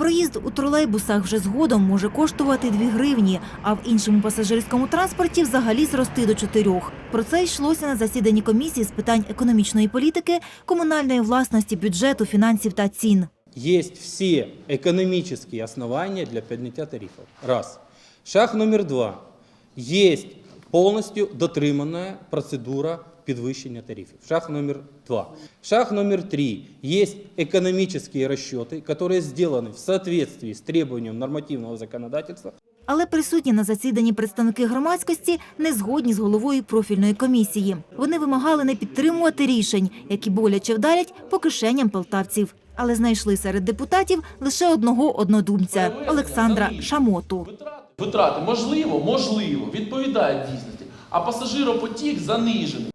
Проїзд у тролейбусах вже згодом може коштувати 2 гривні, а в іншому пасажирському транспорті взагалі зрости до 4. Про це йшлося на засіданні комісії з питань економічної політики, комунальної власності, бюджету, фінансів та цін. Есть все экономические основания для поднятия тарифов. Раз. Шаг номер два. Есть полностью дотриманная процедура підвищення тарифів. Шаг номер два. Шаг номер три. Есть экономические расчеты, которые сделаны в соответствии с требованием нормативного законодательства. Але присутні на засіданні представники громадськості не згодні з головою профільної комісії. Вони вимагали не підтримувати рішень, які боляче вдарять по кишеням полтавців. Але знайшли серед депутатів лише одного однодумця Олександра Шамоту. Витрати можливо, можливо, відповідають дійсності, а пасажиропотік занижений.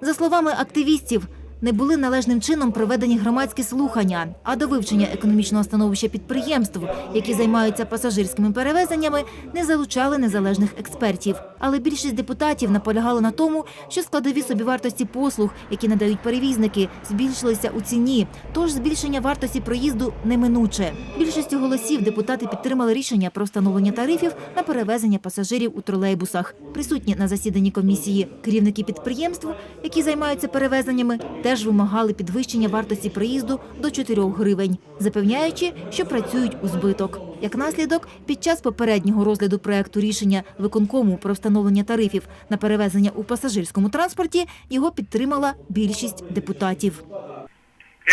За словами активістів, не були належним чином проведені громадські слухання, а до вивчення економічного становища підприємств, які займаються пасажирськими перевезеннями, не залучали незалежних експертів. Але більшість депутатів наполягали на тому, що складові собівартості послуг, які надають перевізники, збільшилися у ціні. Тож збільшення вартості проїзду неминуче. Більшістю голосів депутати підтримали рішення про встановлення тарифів на перевезення пасажирів у тролейбусах. Присутні на засіданні комісії керівники підприємств, які займаються перевезеннями, теж вимагали підвищення вартості проїзду до 4 гривень, запевняючи, що працюють у збиток. Як наслідок, під час попереднього розгляду проекту рішення виконкому про встановлення тарифів на перевезення у пасажирському транспорті його підтримала більшість депутатів.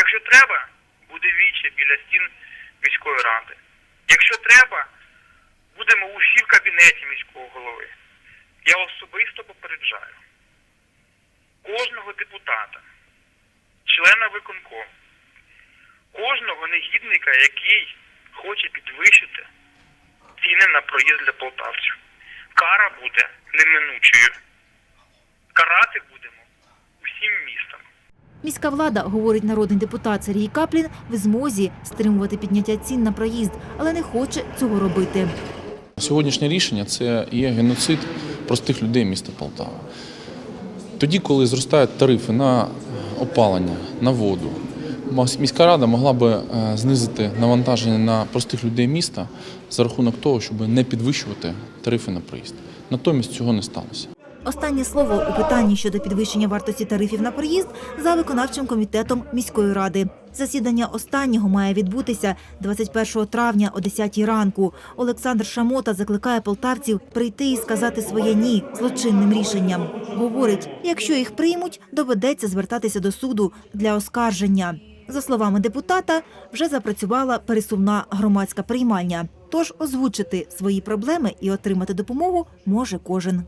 Якщо треба, буде віче біля стін міської ради. Якщо треба, будемо усі в кабінеті міського голови. Я особисто попереджаю кожного депутата, члена виконкому, кожного негідника, який хоче підвищити ціни на проїзд для полтавців. Кара буде неминучою. Карати будемо усім містом. Міська влада, говорить народний депутат Сергій Каплін, в змозі стримувати підняття цін на проїзд, але не хоче цього робити. Сьогоднішнє рішення це є геноцид простих людей міста Полтава. Тоді, коли зростають тарифи на опалення, на воду, міська рада могла би е, знизити навантаження на простих людей міста за рахунок того, щоб не підвищувати тарифи на проїзд. Натомість цього не сталося. Останнє слово у питанні щодо підвищення вартості тарифів на проїзд за виконавчим комітетом міської ради. Засідання останнього має відбутися 21 травня о 10 ранку. Олександр Шамота закликає полтавців прийти і сказати своє ні злочинним рішенням. Говорить, якщо їх приймуть, доведеться звертатися до суду для оскарження. За словами депутата, вже запрацювала пересувна громадська приймальня. Тож озвучити свої проблеми і отримати допомогу може кожен.